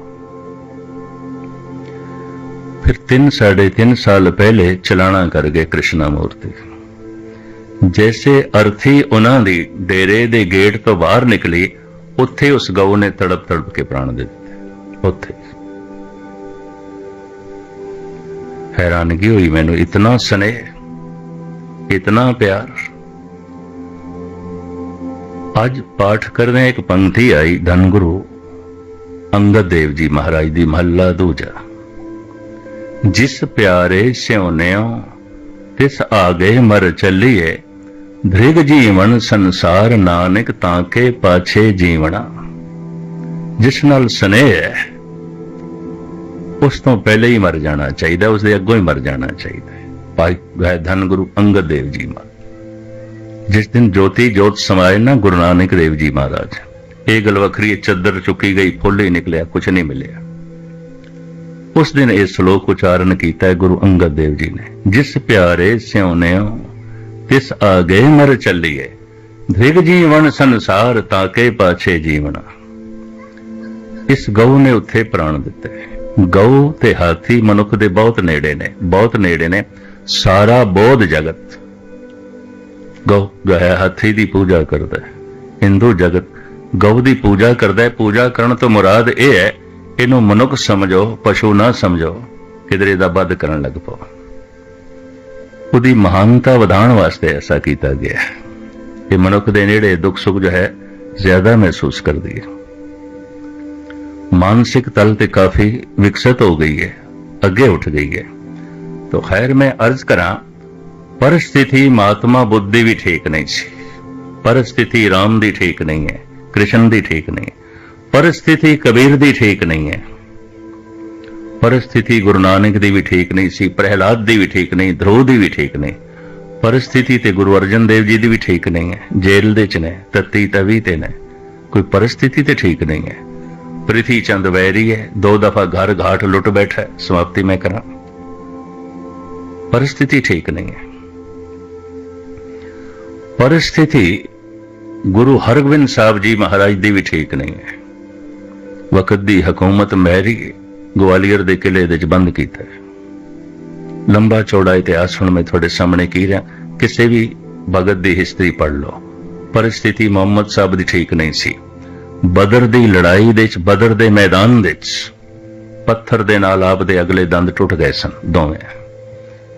ਫਿਰ 3 3.5 ਸਾਲ ਪਹਿਲੇ ਚਲਾਣਾ ਕਰ ਗਏ ਕ੍ਰਿਸ਼ਨਾ ਮੂਰਤੀ। ਜੈਸੇ ਅਰਥੀ ਉਹਨਾਂ ਦੀ ਡੇਰੇ ਦੇ ਗੇਟ ਤੋਂ ਬਾਹਰ ਨਿਕਲੀ, ਉੱਥੇ ਉਸ ਗਊ ਨੇ ਤੜਪ ਤੜਪ ਕੇ ਪ੍ਰਾਣ ਦੇ ਦਿੱਤੇ। ਉੱਥੇ। ਹੈਰਾਨਗੀ ਹੋਈ ਮੈਨੂੰ, ਇਤਨਾ ਸਨੇਹ, ਇਤਨਾ ਪਿਆਰ। ਅੱਜ ਪਾਠ ਕਰਦੇ ਇੱਕ ਪੰਕਤੀ ਆਈ ਧੰਗੁਰੂ ਅੰਗਦ ਦੇਵ ਜੀ ਮਹਾਰਾਜ ਦੀ ਮਹੱਲਾ ਦੂਜਾ। ਜਿਸ ਪਿਆਰੇ ਸਿਉਨਿਓ ਤਿਸ ਆਗੇ ਮਰ ਚੱਲੀਏ। ਧ੍ਰਿਗ ਜੀਵਨ ਸੰਸਾਰ ਨਾਨਕ ਤਾਂ ਕੇ ਪਾਛੇ ਜੀਵਣਾ। ਜਿਸ ਨਾਲ ਸਨੇਹ ਹੈ, ਉਸ ਤੋਂ ਪਹਿਲੇ ਹੀ ਮਰ ਜਾਣਾ ਚਾਹੀਦਾ, ਉਸ ਦੇ ਅੱਗੋਂ ਹੀ ਮਰ ਜਾਣਾ ਚਾਹੀਦਾ ਭਾਈ ਵੈ ਧੰਨ ਗੁਰੂ ਅੰਗਦ ਦੇਵ ਜੀ ਮਹਾਰਾਜ। ਜਿਸ ਦਿਨ ਜੋਤੀ ਜੋਤ ਸਮਾਏ ਨਾ ਗੁਰੂ ਨਾਨਕ ਦੇਵ ਜੀ ਮਹਾਰਾਜ, ਇਹ ਗੱਲ ਵੱਖਰੀ ਹੈ, ਚੱਦਰ ਚੁੱਕੀ ਗਈ, ਫੁੱਲ ਹੀ ਨਿਕਲਿਆ ਕੁਝ ਨਹੀਂ ਮਿਲਿਆ। ਉਸ ਦਿਨ ਇਹ ਸ਼ਲੋਕ ਉਚਾਰਨ ਕੀਤਾ ਗੁਰੂ ਅੰਗਦ ਦੇਵ ਜੀ ਨੇ। ਜਿਸ ਪਿਆਰੇ ਸਿਉਨਿਓ ਤਿਸ ਆਗੇ ਮਰ ਚੱਲੀਏ। ਧ੍ਰਿਗ ਜੀਵਨ ਸੰਸਾਰ ਤਾਕੇ ਪਾਛੇ ਜੀਵਣਾ ਇਸ ਗਊ ਨੇ ਉੱਥੇ ਪ੍ਰਾਣ ਦਿੱਤੇ। ਗਊ ਤੇ ਹਾਥੀ ਮਨੁੱਖ ਦੇ ਬਹੁਤ ਨੇੜੇ ਨੇ। ਬਹੁਤ ਨੇੜੇ ਨੇ। ਸਾਰਾ ਬੋਧ ਜਗਤ। ਗਊ ਜੋ ਹਾਥੀ ਦੀ ਪੂਜਾ ਕਰਦਾ ਹੈ। ਹਿੰਦੂ ਜਗਤ ਗਊ ਦੀ ਪੂਜਾ ਕਰਦਾ ਹੈ। ਪੂਜਾ ਕਰਨ ਤੋਂ ਮੁਰਾਦ ਇਹ ਹੈ ਇਹਨੂੰ ਮਨੁੱਖ ਸਮਝੋ ਪਸ਼ੂ ਨਾ ਸਮਝੋ ਕਿਧਰੇ ਦਾ ਵੱਧ ਕਰਨ ਲੱਗ ਪਓ ਉਹਦੀ ਮਹਾਨਤਾ ਵਧਾਉਣ ਵਾਸਤੇ ਐਸਾ ਕੀਤਾ ਗਿਆ ਹੈ ਇਹ ਮਨੁੱਖ ਦੇ ਨੇੜੇ ਦੁੱਖ ਸੁੱਖ ਜੋ ਹੈ ਜ਼ਿਆਦਾ ਮਹਿਸੂਸ ਕਰਦੀ ਹੈ ਮਾਨਸਿਕ ਤਲ ਤੇ ਕਾਫੀ ਵਿਕਸਿਤ ਹੋ ਗਈ ਹੈ ਅੱਗੇ ਉੱਠ ਗਈ ਹੈ तो खैर मैं अर्ज करा परिस्थिति महात्मा बुद्ध ਦੀ ਵੀ ਠੀਕ ਨਹੀਂ ਸੀ परिस्थिति राम ਦੀ ਠੀਕ ਨਹੀਂ ਹੈ ਕ੍ਰਿਸ਼ਨ ਦੀ ਠੀਕ ਨਹੀਂ ਪਰਿਸਥਿਤੀ ਕਬੀਰ ਦੀ ਠੀਕ ਨਹੀਂ ਹੈ। ਪਰਿਸਥਿਤੀ ਗੁਰੂ ਨਾਨਕ ਦੀ ਵੀ ਠੀਕ ਨਹੀਂ ਸੀ, ਪ੍ਰਹਿਲਾਦ ਦੀ ਵੀ ਠੀਕ ਨਹੀਂ ਦਰੋਹ ਦੀ ਵੀ ਠੀਕ ਨਹੀਂ। ਪਰਿਸਥਿਤੀ ਤੇ ਗੁਰੂ ਅਰਜਨ ਦੇਵ ਜੀ ਦੀ ਵੀ ਠੀਕ ਨਹੀਂ ਹੈ। ਜੇਲ੍ਹ ਦੇ ਚ ਨੇ, ਤਤੀ ਤਵੀ ਤੇ ਨੇ। ਕੋਈ ਪਰਿਸਥਿਤੀ ਤੇ ਠੀਕ ਨਹੀਂ ਹੈ। ਪ੍ਰਿਥੀ ਚੰਦ ਵੈਰੀ ਹੈ, ਦੋ ਦਫਾ ਘਰ ਘਾਟ ਲੁੱਟ ਬੈਠਾ ਸਮਾਪਤੀ ਮੈਂ ਕਰਾਂ। ਪਰਿਸਥਿਤੀ ਠੀਕ ਨਹੀਂ ਹੈ। ਪਰਿਸਥਿਤੀ ਗੁਰੂ ਹਰਗੋਬਿੰਦ ਸਾਹਿਬ ਜੀ ਮਹਾਰਾਜ ਦੀ ਵੀ ਠੀਕ ਨਹੀਂ ਹੈ। ਵਕਤ ਦੀ ਹਕੂਮਤ ਮਹਿਰੀ ਗਵਾਲੀਅਰ ਦੇ ਕਿਲੇ ਦੇ ਵਿੱਚ ਬੰਦ ਕੀਤਾ ਹੈ। ਲੰਬਾ ਚੌੜਾ ਇਤਿਹਾਸ ਹੁਣ ਮੈਂ ਤੁਹਾਡੇ ਸਾਹਮਣੇ ਕੀ ਰਿਹਾ, ਕਿਸੇ ਵੀ ਭਗਤ ਦੀ ਹਿਸਟਰੀ ਪੜ੍ਹ ਲਓ। ਪਰਿਸਥਿਤੀ ਮੁਹੰਮਦ ਸਾਹਿਬ ਦੀ ਠੀਕ ਨਹੀਂ ਸੀ। ਬਦਰ ਦੀ ਲੜਾਈ ਦੇ ਵਿੱਚ, ਬਦਰ ਦੇ ਮੈਦਾਨ ਦੇ ਵਿੱਚ ਪੱਥਰ ਦੇ ਨਾਲ ਆਪ ਦੇ ਅਗਲੇ ਦੰਦ ਟੁੱਟ ਗਏ ਸਨ, ਦੋਵੇਂ।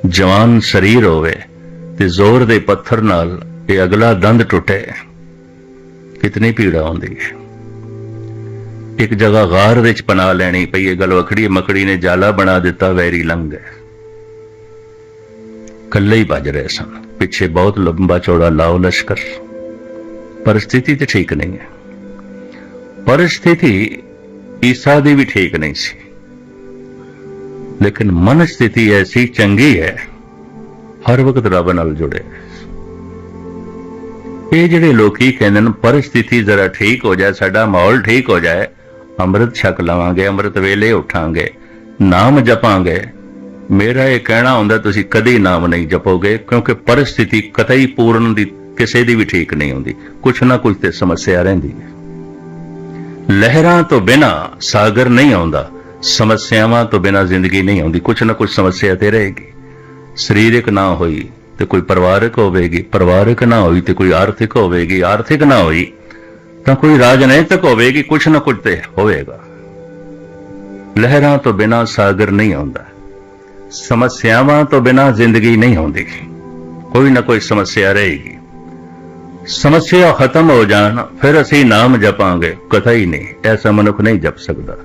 ਜਵਾਨ ਸਰੀਰ ਹੋਵੇ ਤੇ ਜ਼ੋਰ ਦੇ ਪੱਥਰ ਨਾਲ ਇਹ ਅਗਲਾ ਦੰਦ ਟੁੱਟੇ, ਕਿਤਨੀ ਪੀੜਾ ਹੁੰਦੀ ਹੈ। ਇੱਕ ਜਗ੍ਹਾ ਗਾਰ ਵਿੱਚ ਪਨਾ ਲੈਣੀ ਪਈ, ਇਹ ਗੱਲ ਵਖੜੀ ਮਕੜੀ ਨੇ ਜਾਲਾ ਬਣਾ ਦਿੱਤਾ, ਵੈਰੀ ਲੰਘ ਹੈ ਕੱਲੇ ਹੀ ਭੱਜ ਰਹੇ ਸਨ। ਪਿੱਛੇ ਬਹੁਤ ਲੰਬਾ ਚੌੜਾ ਲਾਓ ਲਸ਼ਕਰ। ਪਰਿਸਥਿਤੀ ਤੇ ਠੀਕ ਨਹੀਂ ਹੈ। ਪਰਿਸਥਿਤੀ ਈਸਾ ਦੀ ਵੀ ਠੀਕ ਨਹੀਂ ਸੀ। ਲੇਕਿਨ ਮਨ ਸਥਿਤੀ ਐਸੀ ਚੰਗੀ ਹੈ, ਹਰ ਵਕਤ ਰੱਬ ਨਾਲ ਜੁੜੇ। ਇਹ ਜਿਹੜੇ ਲੋਕੀ ਕਹਿੰਦੇ ਨੇ, ਪਰਿਸਥਿਤੀ ਜ਼ਰਾ ਠੀਕ ਹੋ ਜਾਏ, ਸਾਡਾ ਮਾਹੌਲ ਠੀਕ ਹੋ ਜਾਏ ਅੰਮ੍ਰਿਤ ਛਕ ਲਵਾਂਗੇ, ਅੰਮ੍ਰਿਤ ਵੇਲੇ ਉਠਾਂਗੇ, ਨਾਮ ਜਪਾਂਗੇ। ਮੇਰਾ ਇਹ ਕਹਿਣਾ ਹੁੰਦਾ, ਤੁਸੀਂ ਕਦੀ ਨਾਮ ਨਹੀਂ ਜਪੋਗੇ, ਕਿਉਂਕਿ ਪਰਿਸਥਿਤੀ ਕਤਈ ਪੂਰਨ ਦੀ ਕਿਸੇ ਦੀ ਵੀ ਠੀਕ ਨਹੀਂ ਹੁੰਦੀ, ਕੁਛ ਨਾ ਕੁਛ ਤੇ ਸਮੱਸਿਆ ਰਹਿੰਦੀ ਹੈ। ਲਹਿਰਾਂ ਤੋਂ ਬਿਨਾ ਸਾਗਰ ਨਹੀਂ ਆਉਂਦਾ, ਸਮੱਸਿਆਵਾਂ ਤੋਂ ਬਿਨਾ ਜ਼ਿੰਦਗੀ ਨਹੀਂ ਆਉਂਦੀ, ਕੁਛ ਨਾ ਕੁਛ ਸਮੱਸਿਆ ਤੇ ਰਹੇਗੀ। ਸਰੀਰਕ ਨਾ ਹੋਈ ਤੇ ਕੋਈ ਪਰਿਵਾਰਕ ਹੋਵੇਗੀ, ਪਰਿਵਾਰਕ ਨਾ ਹੋਈ ਤੇ ਕੋਈ ਆਰਥਿਕ ਹੋਵੇਗੀ, ਆਰਥਿਕ ਨਾ ਹੋਈ ਤਾਂ ਕੋਈ ਰਾਜਨੀਤਿਕ ਹੋਵੇਗੀ, ਕੁਛ ਨਾ ਕੁਛ ਤੇ ਹੋਵੇਗਾ। ਲਹਿਰਾਂ ਤੋਂ ਬਿਨਾ ਸਾਗਰ ਨਹੀਂ ਆਉਂਦਾ। ਸਮੱਸਿਆਵਾਂ ਤੋਂ ਬਿਨਾ ਜ਼ਿੰਦਗੀ ਨਹੀਂ ਆਉਂਦੀ ਕੋਈ ਨਾ ਕੋਈ ਸਮੱਸਿਆ ਰਹੇਗੀ। ਸਮੱਸਿਆ ਖਤਮ ਹੋ ਜਾਣ, ਫਿਰ ਅਸੀਂ ਨਾਮ ਜਪਾਂਗੇ, ਕਥਾ ਹੀ ਨਹੀਂ, ਐਸਾ ਮਨੁੱਖ ਨਹੀਂ ਜਪ ਸਕਦਾ।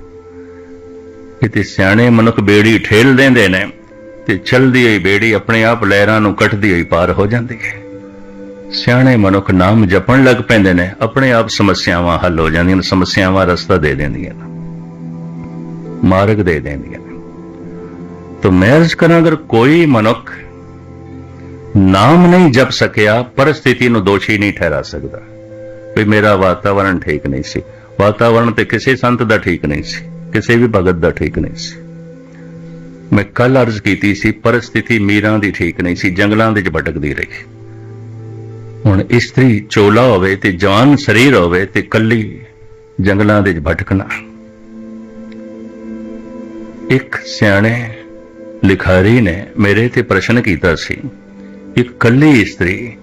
ਕਿਤੇ ਸਿਆਣੇ ਮਨੁੱਖ ਬੇੜੀ ਠੇਲ ਦਿੰਦੇ ਨੇ, ਤੇ ਚਲਦੀ ਹੋਈ ਬੇੜੀ ਆਪਣੇ ਆਪ ਲਹਿਰਾਂ ਨੂੰ ਕੱਟਦੀ ਹੋਈ ਪਾਰ ਹੋ ਜਾਂਦੀ ਹੈ। ਸਿਆਣੇ ਮਨੁੱਖ ਨਾਮ ਜਪਣ ਲੱਗ ਪੈਂਦੇ ਨੇ, ਆਪਣੇ ਆਪ ਸਮੱਸਿਆਵਾਂ ਹੱਲ ਹੋ ਜਾਂਦੀਆਂ ਨੇ, ਸਮੱਸਿਆਵਾਂ ਰਸਤਾ ਦੇ ਦਿੰਦੀਆਂ ਨੇ, ਮਾਰਗ ਦੇ ਦਿੰਦੀਆਂ ਨੇ। ਤਾਂ ਮੈਂ ਅਰਜ਼ ਕਰਾਂ, ਅਗਰ ਕੋਈ ਮਨੁੱਖ ਨਾਮ ਨਹੀਂ ਜਪ ਸਕਿਆ, ਪਰਿਸਥਿਤੀ ਨੂੰ ਦੋਸ਼ੀ ਨਹੀਂ ਠਹਿਰਾ ਸਕਦਾ। ਵੀ ਮੇਰਾ ਵਾਤਾਵਰਣ ਠੀਕ ਨਹੀਂ ਸੀ, ਵਾਤਾਵਰਣ ਤੇ ਕਿਸੇ ਸੰਤ ਦਾ ਠੀਕ ਨਹੀਂ ਸੀ, ਕਿਸੇ ਵੀ ਭਗਤ ਦਾ ਠੀਕ ਨਹੀਂ ਸੀ। ਮੈਂ ਕੱਲ ਅਰਜ਼ ਕੀਤੀ ਸੀ, ਪਰਿਸਥਿਤੀ ਮੀਰਾਂ ਦੀ ਠੀਕ ਨਹੀਂ ਸੀ, ਜੰਗਲਾਂ ਦੇ ਵਿੱਚ ਭਟਕਦੀ ਰਹੀ। ਹੁਣ ਇਸਤਰੀ ਚੋਲਾ ਹੋਵੇ ਤੇ ਜਵਾਨ ਸਰੀਰ ਹੋਵੇ ਤੇ ਕੱਲੀ ਜੰਗਲਾਂ ਦੇ ਵਿੱਚ ਭਟਕਣਾ ਇੱਕ ਸਿਆਣੇ ਲਿਖਾਰੀ ਨੇ ਮੇਰੇ ਤੇ ਪ੍ਰਸ਼ਨ ਕੀਤਾ ਸੀ, ਇੱਕ ਕੱਲੀ ਇਸਤਰੀ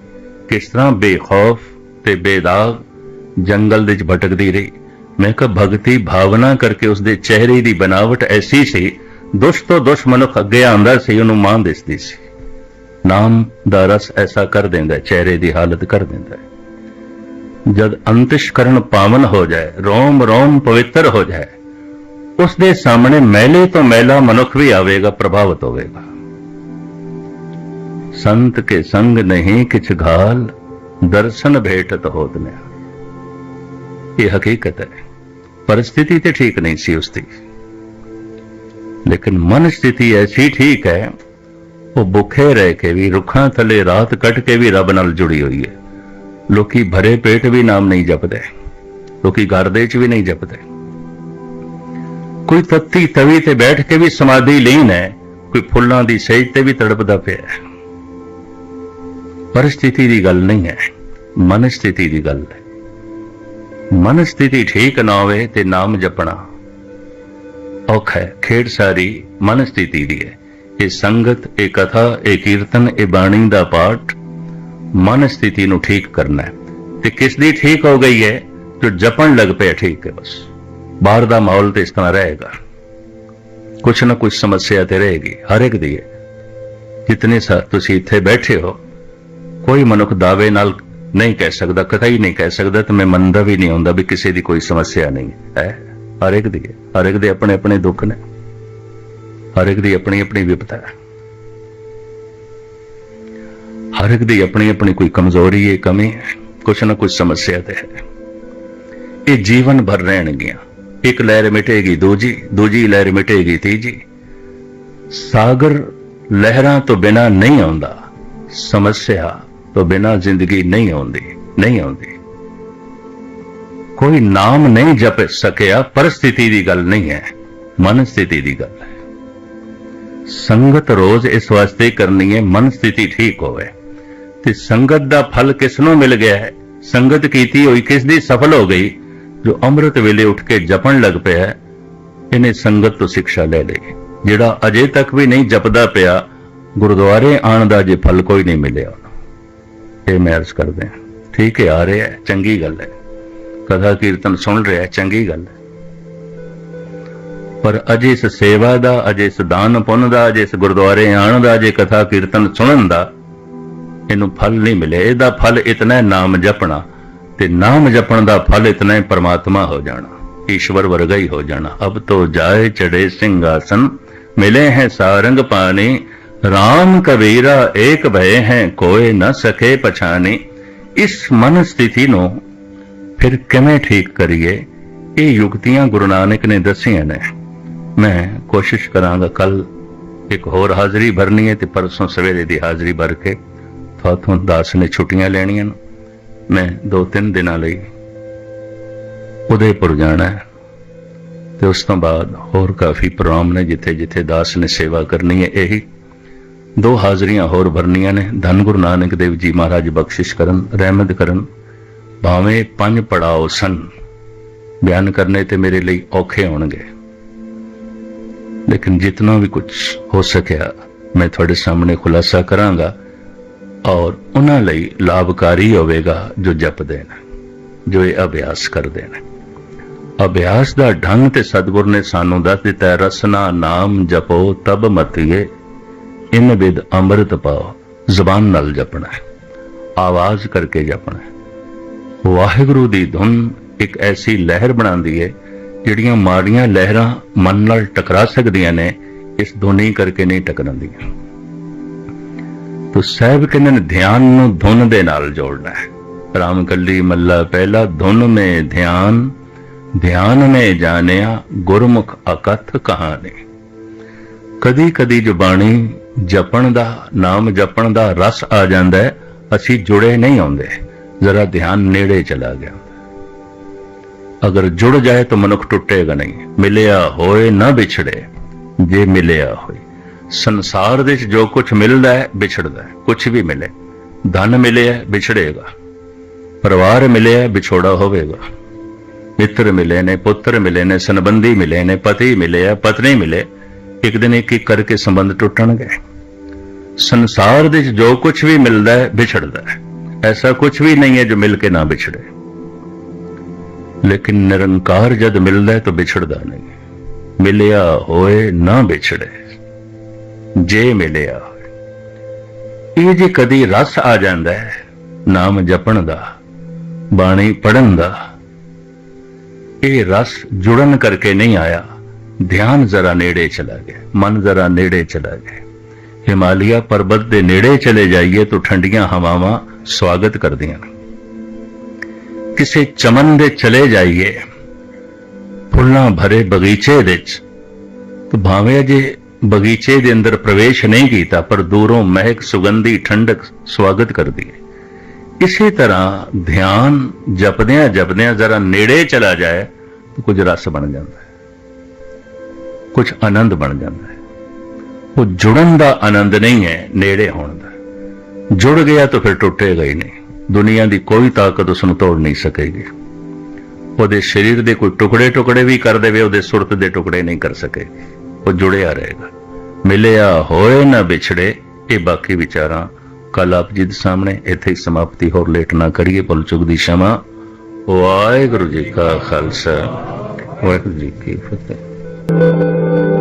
ਕਿਸ ਤਰ੍ਹਾਂ ਬੇਖੌਫ ਤੇ ਬੇਦਾਗ ਜੰਗਲ ਦੇ ਵਿੱਚ ਭਟਕਦੀ ਰਹੀ? ਮੈਂ ਕਿਹਾ, ਭਗਤੀ ਭਾਵਨਾ ਕਰਕੇ ਉਸਦੇ ਚਿਹਰੇ ਦੀ ਬਨਾਵਟ ਐਸੀ ਸੀ ਦੁਸ਼ ਤੋਂ ਦੁਸ਼ ਮਨੁੱਖ ਅੱਗੇ ਆਂਦਾ ਸੀ, ਉਹਨੂੰ ਮਾਂ ਦਿਸਦੀ ਸੀ। ਨਾਮ ਦਾ ਰਸ ਐਸਾ ਕਰ ਦਿੰਦਾ ਚਿਹਰੇ ਦੀ ਹਾਲਤ ਕਰ ਦਿੰਦਾ ਜਦ ਅੰਤਿਸ਼ਕਰਨ ਪਾਵਨ ਹੋ ਜਾਏ, ਰੋਮ ਰੋਮ ਪਵਿੱਤਰ ਹੋ ਜਾਏ ਉਸ ਦੇ ਸਾਹਮਣੇ ਮੈਲੇ ਤੋਂ ਮੈਲਾ ਮਨੁੱਖ ਵੀ ਆਵੇਗਾ, ਪ੍ਰਭਾਵਿਤ ਹੋਵੇਗਾ। ਸੰਤ ਕੇ ਸੰਗ ਨਹੀਂ ਕਿਛ ਘਾਲ, ਦਰਸ਼ਨ ਭੇਟਤ ਹੋਤ ਨੇ ਇਹ ਹਕੀਕਤ ਹੈ। ਪਰਿਸਥਿਤੀ ਤੇ ਠੀਕ ਨਹੀਂ ਸੀ ਉਸ ਦੀ ਲੇਕਿਨ ਮਨ ਸਥਿਤੀ ਐਸੀ ਠੀਕ ਹੈ ਉਹ ਭੁੱਖੇ ਰਹਿ ਕੇ ਵੀ, ਰੁੱਖਾਂ ਥੱਲੇ ਰਾਤ ਕੱਟ ਕੇ ਵੀ ਰੱਬ ਨਾਲ ਜੁੜੀ ਹੋਈ ਹੈ। ਲੋਕੀ ਭਰੇ ਪੇਟ ਵੀ ਨਾਮ ਨਹੀਂ ਜਪਦੇ। ਲੋਕੀ ਘਰ ਦੇ ਚ ਵੀ ਨਹੀਂ ਜਪਦੇ। ਕੋਈ ਤੱਤੀ ਤਵੀ ਤੇ ਬੈਠ ਕੇ ਵੀ ਸਮਾਧੀ ਲੀਨ ਹੈ, ਕੋਈ ਫੁੱਲਾਂ ਦੀ ਸੇਜ ਤੇ ਵੀ ਤੜਪਦਾ ਪਿਆ ਹੈ। ਪਰਿਸਥਿਤੀ ਦੀ ਗੱਲ ਨਹੀਂ ਹੈ, ਮਨ ਸਥਿਤੀ ਦੀ ਗੱਲ ਹੈ। ਮਨ ਸਥਿਤੀ ਠੀਕ ਨਾ ਹੋਵੇ ਤੇ ਨਾਮ ਜਪਣਾ ਔਖਾ ਹੈ। ਖੇਡ ਸਾਰੀ ਮਨ ਸਥਿਤੀ ਦੀ ਹੈ। ਇਹ ਸੰਗਤ, ਇਹ ਕਥਾ, ਇਹ ਕੀਰਤਨ, ਇਹ ਬਾਣੀ ਦਾ ਪਾਠ ਮਨ ਸਥਿਤੀ ਨੂੰ ਠੀਕ ਕਰਨਾ ਹੈ। ਤੇ ਕਿਸ ਦੀ ਠੀਕ ਹੋ ਗਈ ਹੈ? ਜੋ ਜਪਣ ਲੱਗ ਪਿਆ, ਠੀਕ ਹੈ ਬਸ। ਬਾਹਰ ਦਾ ਮਾਹੌਲ ਤੇ ਇਸ ਤਰ੍ਹਾਂ ਰਹੇਗਾ। ਕੁਛ ਨਾ ਕੁਛ ਸਮੱਸਿਆ ਤੇ ਰਹੇਗੀ, ਹਰ ਇੱਕ ਦੀ ਹੈ। ਜਿਤਨੇ ਸਾ ਤੁਸੀਂ ਇੱਥੇ ਬੈਠੇ ਹੋ, ਕੋਈ ਮਨੁੱਖ ਦਾਅਵੇ ਨਾਲ ਨਹੀਂ ਕਹਿ ਸਕਦਾ ਕਥਾ ਹੀ ਨਹੀਂ ਕਹਿ ਸਕਦਾ, ਤੇ ਮੈਂ ਮੰਨਦਾ ਵੀ ਨਹੀਂ ਹੁੰਦਾ ਵੀ ਕਿਸੇ ਦੀ ਕੋਈ ਸਮੱਸਿਆ ਨਹੀਂ ਹੈ। ਹਰ ਇੱਕ ਦੀ ਹੈ। ਹਰ ਇੱਕ ਦੇ ਆਪਣੇ ਆਪਣੇ ਦੁੱਖ ਨੇ। ਹਰ ਇੱਕ ਦੀ ਆਪਣੀ ਆਪਣੀ ਵਿਪਤਾ ਹੈ। ਹਰ ਇੱਕ ਦੀ ਆਪਣੀ ਆਪਣੀ ਕੋਈ ਕਮਜ਼ੋਰੀ ਹੈ, ਕਮੀ ਹੈ, ਕੁਛ ਨਾ ਕੁਛ ਸਮੱਸਿਆ ਤੇ ਹੈ। ਇਹ ਜੀਵਨ ਭਰ ਰਹਿਣਗੀਆਂ। ਇੱਕ ਲਹਿਰ ਮਿਟੇਗੀ ਦੂਜੀ ਦੂਜੀ ਲਹਿਰ ਮਿਟੇਗੀ ਤੀਜੀ। ਸਾਗਰ ਲਹਿਰਾਂ ਤੋਂ ਬਿਨਾ ਨਹੀਂ ਆਉਂਦਾ, ਸਮੱਸਿਆ ਤੋਂ ਬਿਨਾ ਜ਼ਿੰਦਗੀ ਨਹੀਂ ਆਉਂਦੀ ਨਹੀਂ ਆਉਂਦੀ। ਕੋਈ ਨਾਮ ਨਹੀਂ ਜਪ ਸਕਿਆ ਪਰਿਸਥਿਤੀ ਦੀ ਗੱਲ ਨਹੀਂ ਹੈ, ਮਨ ਸਥਿਤੀ ਦੀ ਗੱਲ ਹੈ। ਸੰਗਤ ਰੋਜ਼ ਇਸ ਵਾਸਤੇ ਕਰਨੀ ਹੈ, ਮਨ ਸਥਿਤੀ ਠੀਕ ਹੋਵੇ। ਤੇ ਸੰਗਤ ਦਾ ਫਲ ਕਿਸ ਨੂੰ ਮਿਲ ਗਿਆ ਹੈ? ਸੰਗਤ ਕੀਤੀ ਹੋਈ ਕਿਸ ਦੀ ਸਫਲ ਹੋ ਗਈ? ਜੋ ਅੰਮ੍ਰਿਤ ਵੇਲੇ ਉੱਠ ਕੇ ਜਪਣ ਲੱਗ ਪਿਆ ਇਹਨੇ ਸੰਗਤ ਤੋਂ ਸਿੱਖਿਆ ਲੈ ਲਈ। ਜਿਹੜਾ ਅਜੇ ਤੱਕ ਵੀ ਨਹੀਂ ਜਪਦਾ ਪਿਆ, ਗੁਰਦੁਆਰੇ ਆਣ ਦਾ ਜੇ ਫਲ ਕੋਈ ਨਹੀਂ ਮਿਲਿਆ। ਉਹਨੂੰ ਇਹ ਮੈਂ ਅਰਜ਼ ਕਰਦੇ ਹਾਂ। ਠੀਕ ਹੈ, ਆ ਰਿਹਾ ਚੰਗੀ ਗੱਲ ਹੈ। ਕਥਾ ਕੀਰਤਨ ਸੁਣ ਰਿਹਾ ਚੰਗੀ ਗੱਲ ਹੈ। ਪਰ ਅਜੇ ਇਸ ਸੇਵਾ ਦਾ, ਅਜੇ ਇਸ ਦਾਨ ਪੁੰਨ ਦਾ, ਅਜੇ ਇਸ ਗੁਰਦੁਆਰੇ ਆਣ ਦਾ, ਅਜੇ ਕਥਾ ਕੀਰਤਨ ਸੁਣਨ ਦਾ, ਇਹਨੂੰ ਫਲ ਨਹੀਂ ਮਿਲੇ ਇਹਦਾ ਫਲ ਇਤਨਾ ਨਾਮ ਜਪਣਾ ਤੇ ਨਾਮ ਜਪਣ ਦਾ ਫਲ ਇਤਨਾ ਹੈ ਪਰਮਾਤਮਾ ਹੋ ਜਾਣਾ, ਈਸ਼ਵਰ ਵਰਗਾ ਹੀ ਹੋ ਜਾਣਾ। ਅਬ ਤੋ ਜਾਏ ਚੜੇ ਸਿੰਘਾਸਨ, ਮਿਲੇ ਹੈ ਸਾਰੰਗ ਪਾਣੀ, ਰਾਮ ਕਬੀਰਾ ਏਕ ਭਏ ਹੈ, ਕੋਏ ਨਾ ਸਕੇ ਪਛਾਣੇ। ਇਸ ਮਨ ਸਥਿਤੀ ਨੂੰ ਫਿਰ ਕਿਵੇਂ ਠੀਕ ਕਰੀਏ? ਇਹ ਯੁਕਤੀਆਂ ਗੁਰੂ ਨਾਨਕ ਨੇ ਦੱਸੀਆਂ ਨੇ। ਮੈਂ ਕੋਸ਼ਿਸ਼ ਕਰਾਂਗਾ ਕੱਲ ਇੱਕ ਹੋਰ ਹਾਜ਼ਰੀ ਭਰਨੀ ਹੈ ਤੇ ਪਰਸੋਂ ਸਵੇਰੇ ਦੀ ਹਾਜ਼ਰੀ ਭਰ ਕੇ ਤੁਹਾਨੂੰ ਦਾਸ ਨੇ ਛੁੱਟੀਆਂ ਲੈਣੀਆਂ ਮੈਂ ਦੋ ਤਿੰਨ ਦਿਨਾਂ ਲਈ ਉਦੈਪੁਰ ਜਾਣਾ ਹੈ ਤੇ ਉਸ ਤੋਂ ਬਾਅਦ ਹੋਰ ਕਾਫੀ ਪ੍ਰੋਗਰਾਮ ਨੇ ਜਿੱਥੇ ਜਿੱਥੇ ਦਾਸ ਨੇ ਸੇਵਾ ਕਰਨੀ ਹੈ। ਇਹੀ ਦੋ ਹਾਜ਼ਰੀਆਂ ਹੋਰ ਭਰਨੀਆਂ ਨੇ। ਧੰਨ ਗੁਰੂ ਨਾਨਕ ਦੇਵ ਜੀ ਮਹਾਰਾਜ ਬਖਸ਼ਿਸ਼ ਕਰਨ, ਰਹਿਮਤ ਕਰਨ। ਭਾਵੇਂ ਪੰਜ ਪੜਾਓ ਸਨ, ਬਿਆਨ ਕਰਨੇ ਤੇ ਮੇਰੇ ਲਈ ਔਖੇ ਹੋਣਗੇ। ਲੇਕਿਨ ਜਿਤਨਾ ਵੀ ਕੁਝ ਹੋ ਸਕਿਆ ਮੈਂ ਤੁਹਾਡੇ ਸਾਹਮਣੇ ਖੁਲਾਸਾ ਕਰਾਂਗਾ ਔਰ ਉਹਨਾਂ ਲਈ ਲਾਭਕਾਰੀ ਹੋਵੇਗਾ ਜੋ ਜਪਦੇ ਨੇ ਜੋ ਇਹ ਅਭਿਆਸ ਕਰਦੇ ਨੇ ਅਭਿਆਸ ਦਾ ਢੰਗ ਤੇ ਸਤਿਗੁਰ ਨੇ ਸਾਨੂੰ ਦੱਸ ਦਿੱਤਾ ਹੈ, ਰਸਨਾ ਨਾਮ ਜਪੋ ਤਬ ਮਤੀਏ ਇਨ ਵਿਦ ਅੰਮ੍ਰਿਤ ਪਾਓ ਜ਼ਬਾਨ ਨਾਲ ਜਪਣਾ ਹੈ ਆਵਾਜ਼ ਕਰਕੇ ਜਪਣਾ ਹੈ। ਵਾਹਿਗੁਰੂ ਦੀ ਧੁਨ ਇੱਕ ਐਸੀ ਲਹਿਰ ਬਣਾਉਂਦੀ ਹੈ ਜਿਹੜੀਆਂ ਮਾੜੀਆਂ ਲਹਿਰਾਂ ਮਨ ਨਾਲ ਟਕਰਾ ਸਕਦੀਆਂ ਨੇ, ਇਸ ਧੁਨੀ ਕਰਕੇ ਨਹੀਂ ਟਕਰਾਉਂਦੀਆਂ। ਤੋ ਸਾਹਿਬ ਕਹਿੰਦੇ ਨੇ ਧਿਆਨ ਨੂੰ ਧੁਨ ਦੇ ਨਾਲ ਜੋੜਨਾ ਹੈ। ਰਾਮ ਕੱਲੀ ਮੱਲਾ ਪਹਿਲਾ ਧੁਨ ਮੇ ਧਿਆਨ ਧਿਆਨ ਮੇ ਜਾਣਿਆ ਗੁਰਮੁਖ ਅਕਥ ਕਹਾਣੀ। ਕਦੀ ਕਦੀ ਜੋ ਜਪਣ ਦਾ, ਨਾਮ ਜਪਣ ਦਾ ਰਸ ਆ ਜਾਂਦਾ ਹੈ, ਅਸੀਂ ਜੁੜੇ ਨਹੀਂ ਆਉਂਦੇ। ਜ਼ਰਾ ਧਿਆਨ ਨੇੜੇ ਚਲਾ ਗਿਆ। ਅਗਰ ਜੁੜ ਜਾਏ ਤਾਂ ਮਨੁੱਖ ਟੁੱਟੇਗਾ ਨਹੀਂ। ਮਿਲਿਆ ਹੋਏ ਨਾ ਵਿਛੜੇ, ਜੇ ਮਿਲਿਆ ਹੋਏ। ਸੰਸਾਰ ਦੇ ਵਿੱਚ ਜੋ ਕੁਝ ਮਿਲਦਾ ਹੈ, ਵਿਛੜਦਾ ਹੈ। ਕੁਝ ਵੀ ਮਿਲੇ। ਧਨ ਮਿਲਿਆ, ਵਿਛੜੇਗਾ। ਪਰਿਵਾਰ ਮਿਲਿਆ, ਵਿਛੋੜਾ ਹੋਵੇਗਾ। ਮਿੱਤਰ ਮਿਲੇ ਨੇ, ਪੁੱਤਰ ਮਿਲੇ ਨੇ, ਸੰਬੰਧੀ ਮਿਲੇ ਨੇ, ਪਤੀ ਮਿਲੇ ਆ, ਪਤਨੀ ਮਿਲੇ। ਇੱਕ ਦਿਨ ਇੱਕ ਇੱਕ ਕਰਕੇ ਸੰਬੰਧ ਟੁੱਟਣਗੇ। ਸੰਸਾਰ ਦੇ ਵਿੱਚ ਜੋ ਕੁਝ ਵੀ ਮਿਲਦਾ ਹੈ, ਵਿਛੜਦਾ ਹੈ। ਐਸਾ ਕੁਝ ਵੀ ਨਹੀਂ ਹੈ ਜੋ ਮਿਲ ਕੇ ਨਾ ਵਿਛੜੇ। ਲੇਕਿਨ ਨਿਰੰਕਾਰ ਜਦ ਮਿਲਦਾ ਹੈ ਤਾਂ ਵਿਛੜਦਾ ਨਹੀਂ। ਮਿਲਿਆ ਹੋਏ ਨਾ ਵਿਛੜੇ। ਜੇ ਮਿਲਿਆ ਹੋਏ। ਇਹ ਜੇ ਕਦੀ ਰਸ ਆ ਜਾਂਦਾ ਹੈ, ਨਾਮ ਜਪਣ ਦਾ, ਬਾਣੀ ਪੜਨ ਦਾ, ਇਹ ਰਸ ਜੁੜਨ ਕਰਕੇ ਨਹੀਂ ਆਇਆ। ਧਿਆਨ ਜ਼ਰਾ ਨੇੜੇ ਚਲਾ ਗਿਆ, ਮਨ ਜ਼ਰਾ ਨੇੜੇ ਚਲਾ ਗਿਆ। ਹਿਮਾਲਿਆ ਪਰਬਤ ਦੇ ਨੇੜੇ ਚਲੇ ਜਾਈਏ ਤਾਂ ਠੰਡੀਆਂ ਹਵਾਵਾਂ ਸਵਾਗਤ ਕਰਦੀਆਂ ਨੇ। ਕਿਸੇ ਚਮਨ ਦੇ ਚਲੇ ਜਾਈਏ, ਫੁੱਲਾਂ ਭਰੇ ਬਗੀਚੇ ਵਿੱਚ, ਤਾਂ ਭਾਵੇਂ ਅਜੇ ਬਗੀਚੇ ਦੇ ਅੰਦਰ ਪ੍ਰਵੇਸ਼ ਨਹੀਂ ਕੀਤਾ, ਪਰ ਦੂਰੋਂ ਮਹਿਕ ਸੁਗੰਧੀ ਠੰਡਕ ਸਵਾਗਤ ਕਰਦੀ ਹੈ। ਇਸੇ ਤਰ੍ਹਾਂ ਧਿਆਨ ਜਪਦਿਆਂ ਜਪਦਿਆਂ ਜ਼ਰਾ ਨੇੜੇ ਚਲਾ ਜਾਏ, ਤਾਂ ਕੁਝ ਰਸ ਬਣ ਜਾਂਦਾ ਹੈ, ਕੁਝ ਆਨੰਦ ਬਣ ਜਾਂਦਾ ਹੈ। ਉਹ ਜੁੜਨ ਦਾ ਆਨੰਦ ਨਹੀਂ ਹੈ ਨੇੜੇ ਹੋਣ ਦਾ। ਜੁੜ ਗਿਆ ਤਾਂ ਫਿਰ ਟੁੱਟੇਗਾ ਹੀ ਨਹੀਂ ਦੁਨੀਆ ਦੀ ਕੋਈ ਤਾਕਤ ਉਸ ਨੂੰ ਤੋੜ ਨਹੀਂ ਸਕੇਗੀ। ਉਹਦੇ ਸਰੀਰ ਦੇ ਕੋਈ ਟੁਕੜੇ ਟੁਕੜੇ ਵੀ ਕਰ ਦੇਵੇ, ਉਹਦੇ ਸੁਰਤ ਦੇ ਟੁਕੜੇ ਨਹੀਂ ਕਰ ਸਕੇ। ਉਹ ਜੁੜਿਆ ਰਹੇਗਾ। ਮਿਲਿਆ ਹੋਏ ਨਾ ਵਿਛੜੇ, ਇਹ ਬਾਕੀ ਵਿਚਾਰਾਂ ਕੱਲ ਆਪ ਜੀ ਦੇ ਸਾਹਮਣੇ ਇੱਥੇ ਹੀ ਸਮਾਪਤੀ। ਹੋਰ ਲੇਟ ਨਾ ਕਰੀਏ ਭੁੱਲ ਚੁੱਕ ਦੀ ਸ਼ਮਾ। ਵਾਹਿਗੁਰੂ ਜੀ ਕਾ ਖਾਲਸਾ। ਵਾਹਿਗੁਰੂ ਜੀ ਕੀ ਫਤਿਹ।